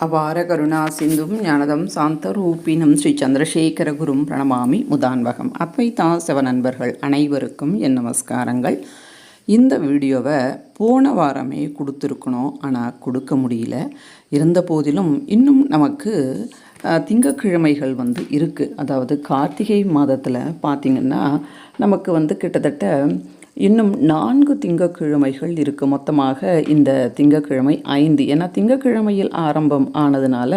அபார கருணா சிந்தும் ஞானதம் சாந்தரூபினம் ஸ்ரீ சந்திரசேகர குரும் பிரணமாமி முதான்வகம். அத்வைதா சிவ நண்பர்கள் அனைவருக்கும் என் நமஸ்காரங்கள். இந்த வீடியோவை போன வாரமே கொடுத்துருக்கணும் ஆனால் கொடுக்க முடியல. இருந்த போதிலும் இன்னும் நமக்கு திங்கக்கிழமைகள் திங்கட்கிழமைகள் வந்து இருக்குது அதாவது கார்த்திகை மாதத்தில் பார்த்திங்கன்னா நமக்கு வந்து கிட்டத்தட்ட இன்னும் நான்கு திங்கக்கிழமைகள் இருக்குது மொத்தமாக இந்த திங்கக்கிழமை ஐந்து. ஏன்னா திங்கக்கிழமையில் ஆரம்பம் ஆனதுனால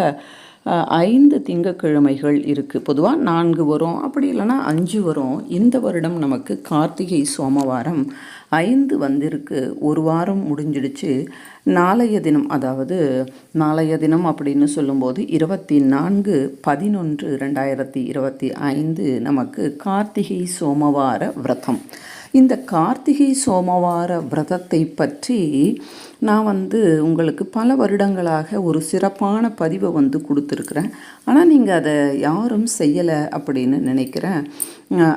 ஐந்து திங்கக்கிழமைகள் இருக்குது பொதுவாக நான்கு வரும். அப்படி இல்லைன்னா அஞ்சு வரும். இந்த வருடம் நமக்கு கார்த்திகை சோமவாரம் ஐந்து வந்திருக்கு. ஒரு வாரம் முடிஞ்சிடுச்சு. நாளைய தினம் அதாவது நாளைய தினம் அப்படின்னு சொல்லும்போது இருபத்தி நான்கு பதினொன்று ரெண்டாயிரத்தி இருபத்தி ஐந்து நமக்கு கார்த்திகை சோமவார விரதம். இந்த கார்த்திகை சோமவார விரதத்தை பற்றி நான் வந்து உங்களுக்கு பல வருடங்களாக ஒரு சிறப்பான பதிவை வந்து கொடுத்துருக்குறேன். ஆனால் நீங்கள் அதை யாரும் செய்யலை அப்படின்னு நினைக்கிறேன்.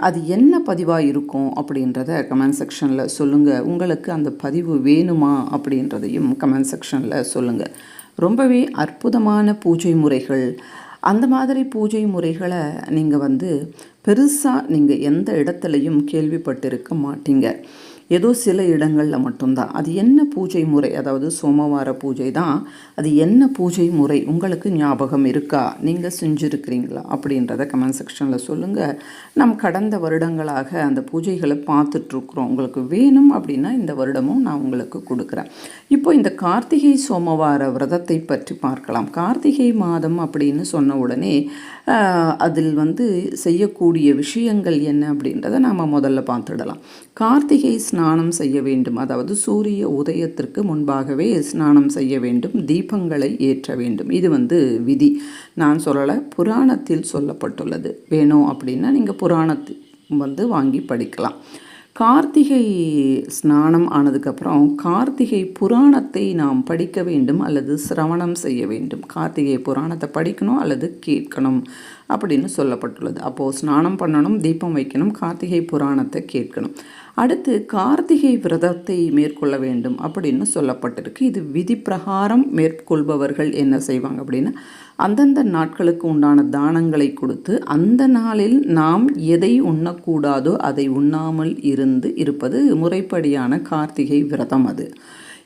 அது என்ன பதிவாக இருக்கும் அப்படின்றத கமெண்ட் செக்ஷனில் சொல்லுங்கள் உங்களுக்கு அந்த பதிவு வேணுமா அப்படின்றதையும் கமெண்ட் செக்ஷனில் சொல்லுங்கள் ரொம்பவே அற்புதமான பூஜை முறைகள் அந்த மாதிரி பூஜை முறைகளை நீங்கள் வந்து பெருசாக நீங்கள் எந்த இடத்துலையும் கேள்விப்பட்டிருக்க மாட்டீங்க. ஏதோ சில இடங்களில் மட்டும்தான். அது என்ன பூஜை முறை? அதாவது சோமவார பூஜை தான். அது என்ன பூஜை முறை? உங்களுக்கு ஞாபகம் இருக்கா? நீங்கள் செஞ்சுருக்கிறீங்களா? அப்படின்றத கமெண்ட் செக்ஷனில் சொல்லுங்கள் நம் கடந்த வருடங்களாக அந்த பூஜைகளை பார்த்துட்ருக்குறோம். உங்களுக்கு வேணும் அப்படின்னா இந்த வருடமும் நான் உங்களுக்கு கொடுக்குறேன். இப்போ இந்த கார்த்திகை சோமவார விரதத்தை பற்றி பார்க்கலாம். கார்த்திகை மாதம் அப்படின்னு சொன்ன உடனே அதில் வந்து செய்யக்கூடிய விஷயங்கள் என்ன அப்படின்றத நாம் முதல்ல பார்த்துடலாம். கார்த்திகை ஸ்நானம் செய்ய வேண்டும். அதாவது சூரிய உதயத்திற்கு முன்பாகவே ஸ்நானம் செய்ய வேண்டும். தீபங்களை ஏற்ற வேண்டும். இது வந்து விதி. நான் சொல்லலை புராணத்தில் சொல்லப்பட்டுள்ளது. வேணும் அப்படின்னா நீங்கள் புராணத்தை வந்து வாங்கி படிக்கலாம். கார்த்திகை ஸ்நானம் ஆனதுக்கப்புறம் கார்த்திகை புராணத்தை நாம் படிக்க வேண்டும் அல்லது சிரவணம் செய்ய வேண்டும். கார்த்திகை புராணத்தை படிக்கணும் அல்லது கேட்கணும் அப்படின்னு சொல்லப்பட்டுள்ளது. அப்போது ஸ்நானம் பண்ணணும் தீபம் வைக்கணும் கார்த்திகை புராணத்தை கேட்கணும். அடுத்து கார்த்திகை விரதத்தை மேற்கொள்ள வேண்டும் அப்படின்னு சொல்லப்பட்டிருக்கு. இது விதி பிரகாரம் மேற்கொள்பவர்கள் என்ன செய்வாங்க அப்படின்னா அந்தந்த நாட்களுக்கு உண்டான தானங்களை கொடுத்து அந்த நாளில் நாம் எதை உண்ணக்கூடாதோ அதை உண்ணாமல் இருந்து இருப்பது முறைப்படியான கார்த்திகை விரதம் அது.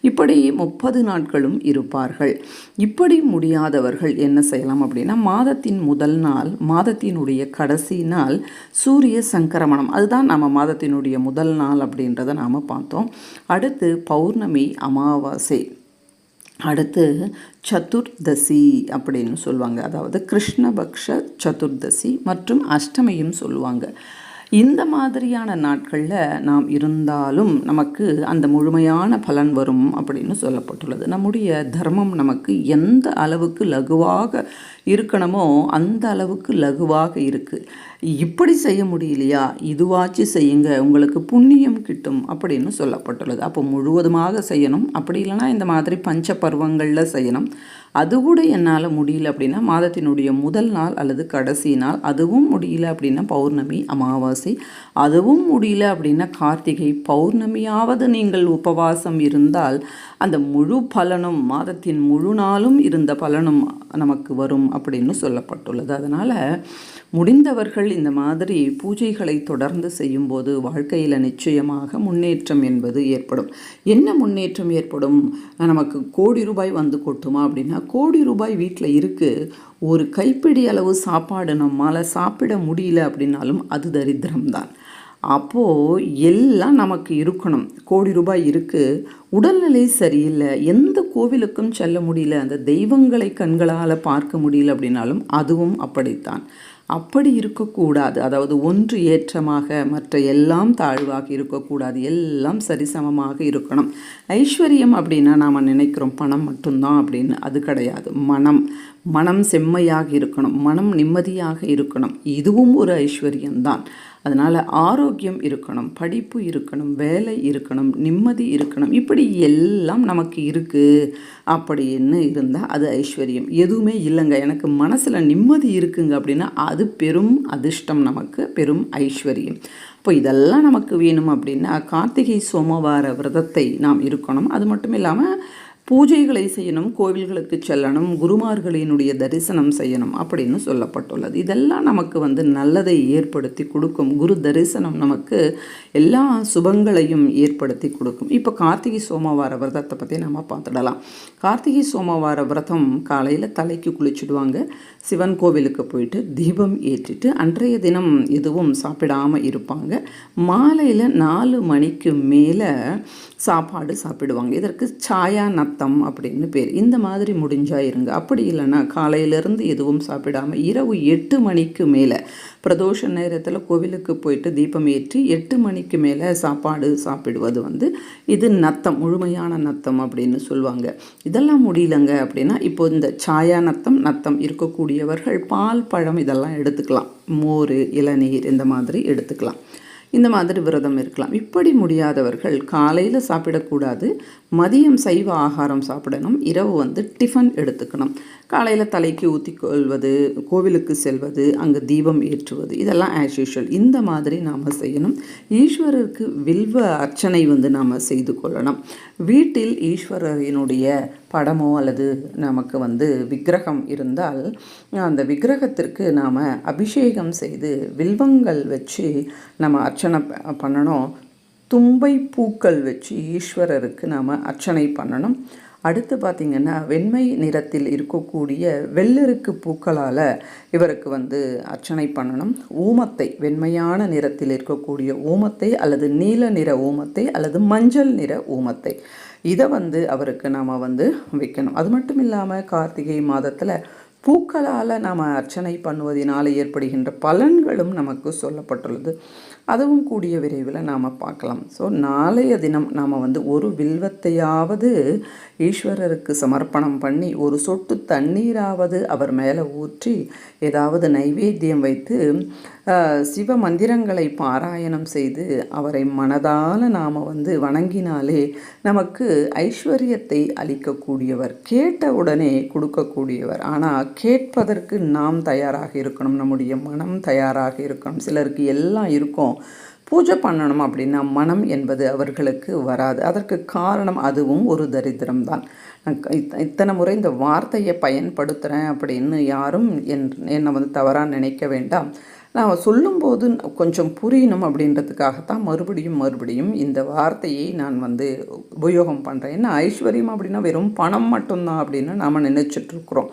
இப்படி முப்பது நாட்களும் இருப்பார்கள். இப்படி முடியாதவர்கள் என்ன செய்யலாம் அப்படின்னா மாதத்தின் முதல் நாள் மாதத்தினுடைய கடைசி நாள் சூரிய சங்கரமணம். அதுதான் நம்ம மாதத்தினுடைய முதல் நாள் அப்படின்றத நாம் பார்த்தோம். அடுத்து பௌர்ணமி அமாவாசை. அடுத்து சதுர்தசி அப்படின்னு சொல்லுவாங்க. அதாவது கிருஷ்ணபக்ஷ சதுர்தசி மற்றும் அஷ்டமியும் சொல்லுவாங்க. இந்த மாதிரியான நாட்களில் நாம் இருந்தாலும் நமக்கு அந்த முழுமையான பலன் வரும் அப்படின்னு சொல்லப்பட்டுள்ளது. நம்முடைய தர்மம் நமக்கு எந்த அளவுக்கு லகுவாக இருக்கணுமோ அந்த அளவுக்கு லகுவாக இருக்குது இப்படி செய்ய முடியலையா? இதுவாச்சு செய்யுங்க உங்களுக்கு புண்ணியம் கிட்டும் அப்படின்னு சொல்லப்பட்டுள்ளது. அப்போ முழுவதுமாக செய்யணும். அப்படி இல்லைன்னா இந்த மாதிரி பஞ்ச பருவங்களில் செய்யணும். அது கூட என்னால் முடியல அப்படின்னா மாதத்தினுடைய முதல் நாள் அல்லது கடைசி நாள் அதுவும் முடியல அப்படின்னா பௌர்ணமி அமாவாசை அதுவும் முடியல அப்படின்னா கார்த்திகை. பௌர்ணமியாவது நீங்கள் உபவாசம் இருந்தால் அந்த முழு பலனும் மாதத்தின் முழு நாளும் இருந்த பலனும் நமக்கு வரும் அப்படின்னு சொல்லப்பட்டுள்ளது. அதனால் முடிந்தவர்கள் இந்த மாதிரி பூஜைகளை தொடர்ந்து செய்யும்போது வாழ்க்கையில் நிச்சயமாக முன்னேற்றம் என்பது ஏற்படும். என்ன முன்னேற்றம் ஏற்படும்? நமக்கு கோடி ரூபாய் வந்து கொட்டுமா அப்படின்னா கோடி ரூபாய் வீட்டில் இருக்குது ஒரு கைப்பிடி அளவு சாப்பாடு நம்மால் சாப்பிட முடியல அப்படின்னாலும் அது தரித்திரம்தான். அப்போது எல்லாம் நமக்கு இருக்கணும். கோடி ரூபாய் இருக்குது உடல்நிலை சரியில்லை. எந்த கோவிலுக்கும் செல்ல முடியல. அந்த தெய்வங்களை கண்களால் பார்க்க முடியல அப்படின்னாலும் அதுவும் அப்படித்தான். அப்படி இருக்கக்கூடாது. அதாவது ஒன்று ஏற்றமாக மற்ற எல்லாம் தாழ்வாக இருக்கக்கூடாது. எல்லாம் சரிசமமாக இருக்கணும். ஐஸ்வர்யம் அப்படின்னா நாம் நினைக்கிறோம் பணம் மட்டும்தான் அப்படின்னு. அது கிடையாது. மனம். மனம் செம்மையாக இருக்கணும் மனம் நிம்மதியாக இருக்கணும். இதுவும் ஒரு ஐஸ்வர்யம்தான். அதனால் ஆரோக்கியம் இருக்கணும் படிப்பு இருக்கணும் வேலை இருக்கணும் நிம்மதி இருக்கணும். இப்படி எல்லாம் நமக்கு இருக்குது அப்படின்னு இருந்தால் அது ஐஸ்வர்யம். எதுவுமே இல்லைங்க. எனக்கு மனசில் நிம்மதி இருக்குங்க அப்படின்னா அது பெரும் அதிர்ஷ்டம் நமக்கு பெரும் ஐஸ்வர்யம். இப்போ இதெல்லாம் நமக்கு வேணும் அப்படின்னா கார்த்திகை சோமவார விரதத்தை நாம் இருக்கணும். அது மட்டும் இல்லாமல் பூஜைகளை செய்யணும் கோவில்களுக்கு செல்லணும் குருமார்களினுடைய தரிசனம் செய்யணும் அப்படின்னு சொல்லப்பட்டுள்ளது. இதெல்லாம் நமக்கு வந்து நல்லதை ஏற்படுத்தி கொடுக்கும். குரு தரிசனம் நமக்கு எல்லா சுபங்களையும் ஏற்படுத்தி கொடுக்கும். இப்போ கார்த்திகை சோமவார விரதத்தை பற்றி நம்ம பார்த்துடலாம். கார்த்திகை சோமவார விரதம் காலையில் தலைக்கு குளிச்சுடுவாங்க. சிவன் கோவிலுக்கு போயிட்டு தீபம் ஏற்றிட்டு அன்றைய தினம் எதுவும் சாப்பிடாமல் இருப்பாங்க. மாலையில் நாலு மணிக்கு மேலே சாப்பாடு சாப்பிடுவாங்க. இதற்கு சாயா நத் நத்தம் அப்படின்னு பேர். இந்த மாதிரி முடிஞ்சா இருங்க. அப்படி இல்லைன்னா காலையிலேருந்து எதுவும் சாப்பிடாமல் இரவு எட்டு மணிக்கு மேலே பிரதோஷ நேரத்தில் கோவிலுக்கு போயிட்டு தீபம் ஏற்றி எட்டு மணிக்கு மேலே சாப்பாடு சாப்பிடுவது வந்து இது நத்தம் முழுமையான நத்தம் அப்படின்னு சொல்லுவாங்க. இதெல்லாம் முடியலங்க அப்படின்னா இப்போ இந்த சாயா நத்தம் நத்தம் இருக்கக்கூடியவர்கள் பால் பழம் இதெல்லாம் எடுத்துக்கலாம். மோர் இளநீர் இந்த மாதிரி எடுத்துக்கலாம். இந்த மாதிரி விரதம் இருக்கலாம். இப்படி முடியாதவர்கள் காலையில் சாப்பிடக்கூடாது மதியம் சைவ ஆகாரம் சாப்பிடணும் இரவு வந்து டிஃபன் எடுத்துக்கணும். காலையில் தலைக்கு ஊற்றி கொள்வது கோவிலுக்கு செல்வது அங்கே தீபம் ஏற்றுவது இதெல்லாம் ஆஸ் யூஷுவல் இந்த மாதிரி நாம் செய்யணும். ஈஸ்வரருக்கு வில்வ அர்ச்சனை வந்து நாம் செய்து கொள்ளணும். வீட்டில் ஈஸ்வரரினுடைய படமோ அல்லது நமக்கு வந்து விக்கிரகம் இருந்தால் அந்த விக்கிரகத்திற்கு நாம் அபிஷேகம் செய்து வில்வங்கள் வச்சு நம்ம அர்ச்சனை பண்ணணும். தும்பை பூக்கள் வச்சு ஈஸ்வரருக்கு நாம் அர்ச்சனை பண்ணணும். அடுத்து பார்த்திங்கன்னா வெண்மை நிறத்தில் இருக்கக்கூடிய வெள்ளருக்கு பூக்களால் இவருக்கு வந்து அர்ச்சனை பண்ணணும். ஊமத்தை வெண்மையான நிறத்தில் இருக்கக்கூடிய ஊமத்தை அல்லது நீல நிற ஊமத்தை அல்லது மஞ்சள் நிற ஊமத்தை. இதை வந்து அவருக்கு நாம் வந்து வைக்கணும். அது மட்டும் இல்லாமல் கார்த்திகை மாதத்தில் பூக்களால் நாம் அர்ச்சனை பண்ணுவதனால் ஏற்படுகின்ற பலன்களும் நமக்கு சொல்லப்பட்டுள்ளது. அதுவும் கூடிய விரைவில் நாம் பார்க்கலாம். ஸோ நாளைய தினம் நாம் வந்து ஒரு வில்வத்தையாவது ஈஸ்வரருக்கு சமர்ப்பணம் பண்ணி ஒரு சொட்டு தண்ணீராவது அவர் மேலே ஊற்றி ஏதாவது நைவேத்தியம் வைத்து சிவ மந்திரங்களை பாராயணம் செய்து அவரை மனதால் நாம் வந்து வணங்கினாலே நமக்கு ஐஸ்வர்யத்தை அளிக்கக்கூடியவர் கேட்ட உடனே கொடுக்கக்கூடியவர். ஆனால் கேட்பதற்கு நாம் தயாராக இருக்கணும். நம்முடைய மனம் தயாராக இருக்கணும். சிலருக்கு எல்லாம் இருக்கும். பூஜை பண்ணணும் அப்படின்னா மனம் என்பது அவர்களுக்கு வராது. அதற்கு காரணம் அதுவும் ஒரு தரித்திரம் தான். இத்தனை முறை இந்த வார்த்தையை பயன்படுத்துகிறேன் அப்படின்னு யாரும் என் என்னை வந்து தவறாக நினைக்க வேண்டாம். நான் சொல்லும்போது கொஞ்சம் புரியணும் அப்படின்றதுக்காகத்தான் மறுபடியும் மறுபடியும் இந்த வார்த்தையை நான் வந்து உபயோகம் பண்ணுறேன் என்ன ஐஸ்வர்யம் அப்படின்னா வெறும் பணம் மட்டும்தான் அப்படின்னு நாம் நினச்சிட்ருக்குறோம்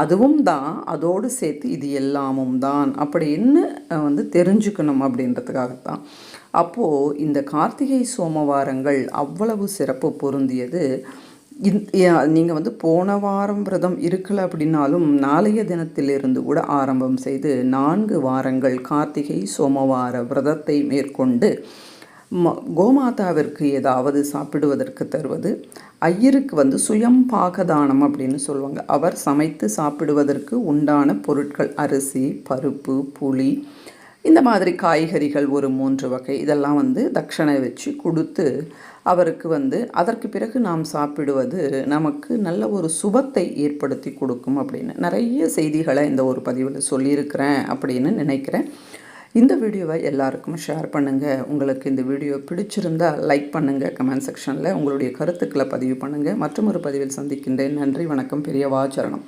அதுவும் தான் அதோடு சேர்த்து இது எல்லாமும் தான் அப்படின்னு வந்து தெரிஞ்சுக்கணும் அப்படின்றதுக்காகத்தான். அப்போது இந்த கார்த்திகை சோமவாரங்கள் அவ்வளவு சிறப்பு பொருந்தியது. நீங்கள் வந்து போன வாரம் விரதம் இருக்கலை அப்படின்னாலும் நாளைய தினத்திலிருந்து கூட ஆரம்பம் செய்து நான்கு வாரங்கள் கார்த்திகை சோமவார விரதத்தை மேற்கொண்டு கோமாதாவிற்கு ஏதாவது சாப்பிடுவதற்கு தருவது ஐயருக்கு வந்து சுயம் பாகதானம் அப்படின்னு சொல்லுவாங்க. அவர் சமைத்து சாப்பிடுவதற்கு உண்டான பொருட்கள் அரிசி பருப்பு புளி இந்த மாதிரி காய்கறிகள் ஒரு மூன்று வகை. இதெல்லாம் வந்து தட்சணை வச்சு கொடுத்து அவருக்கு வந்து அதற்கு பிறகு நாம் சாப்பிடுவது நமக்கு நல்ல ஒரு சுபத்தை ஏற்படுத்தி கொடுக்கும் அப்படின்னு. நிறைய செய்திகளை இந்த ஒரு பதிவில் சொல்லியிருக்கிறேன் அப்படின்னு நினைக்கிறேன். இந்த வீடியோவை எல்லாருக்கும் ஷேர் பண்ணுங்கள் உங்களுக்கு இந்த வீடியோ பிடிச்சிருந்தால் லைக் பண்ணுங்கள் கமெண்ட் செக்ஷனில் உங்களுடைய கருத்துக்களை பதிவு பண்ணுங்கள் மற்றும் ஒரு பதிவில் சந்திக்கின்றேன். நன்றி வணக்கம் பெரியவாச்சரணம்